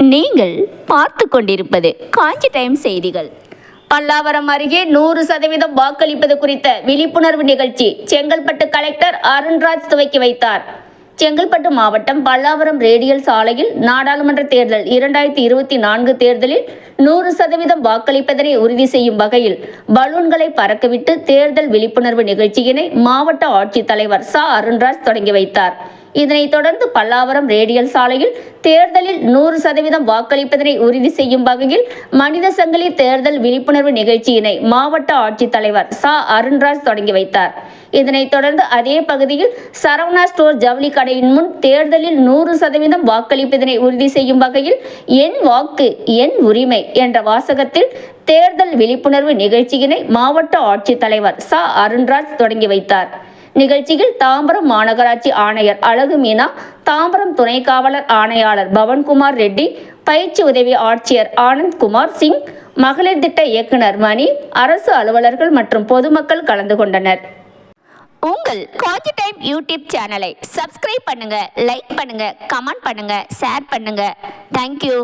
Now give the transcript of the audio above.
நீங்கள் பார்த்து கொண்டிருப்பது காஞ்சி டைம் செய்திகள். பல்லாவரம் அருகே நூறு சதவீதம் வாக்களிப்பது குறித்த விழிப்புணர்வு நிகழ்ச்சி செங்கல்பட்டு கலெக்டர் அருண்ராஜ் துவக்கி வைத்தார். செங்கல்பட்டு மாவட்டம் பல்லாவரம் ரேடியல் சாலையில் நாடாளுமன்ற தேர்தல் இரண்டாயிரத்தி இருபத்தி நான்கு தேர்தலில் நூறு சதவீதம் வாக்களிப்பதனை உறுதி செய்யும் வகையில் பலூன்களை பறக்கவிட்டு தேர்தல் விழிப்புணர்வு நிகழ்ச்சியினை மாவட்ட ஆட்சித்தலைவர் ச. அருண்ராஜ் தொடங்கி வைத்தார். இதனைத் தொடர்ந்து பல்லாவரம் ரேடியல் சாலையில் தேர்தலில் நூறு சதவீதம் வாக்களிப்பதனை உறுதி செய்யும் வகையில் மனித சங்கிலி தேர்தல் விழிப்புணர்வு நிகழ்ச்சியினை மாவட்ட ஆட்சித்தலைவர் சா. அருண்ராஜ் தொடங்கி வைத்தார். இதனைத் தொடர்ந்து அதே பகுதியில் சரவணா ஸ்டோர் ஜவுளி கடையின் முன் தேர்தலில் நூறு சதவீதம் வாக்களிப்பதனை உறுதி செய்யும் வகையில் என் வாக்கு என் உரிமை என்ற வாசகத்தில் தேர்தல் விழிப்புணர்வு நிகழ்ச்சியினை மாவட்ட ஆட்சித்தலைவர் சா. அருண்ராஜ் தொடங்கி வைத்தார். நிகழ்ச்சியில் தாம்பரம் மாநகராட்சி ஆணையர் அழகு மீனா தாம்பரம் துணை காவலர் ஆணையாளர் பவன்குமார் ரெட்டி பயிற்சி உதவி ஆட்சியர் ஆனந்த் குமார் சிங் மகளிர் திட்ட இயக்குனர் மணி அரசு அலுவலர்கள் மற்றும் பொதுமக்கள் கலந்து கொண்டனர். உங்கள் காஞ்சி டைம் யூடியூப் சேனலை சப்ஸ்கிரைப் பண்ணுங்க லைக் பண்ணுங்க கமெண்ட் பண்ணுங்க ஷேர் பண்ணுங்க. Thank you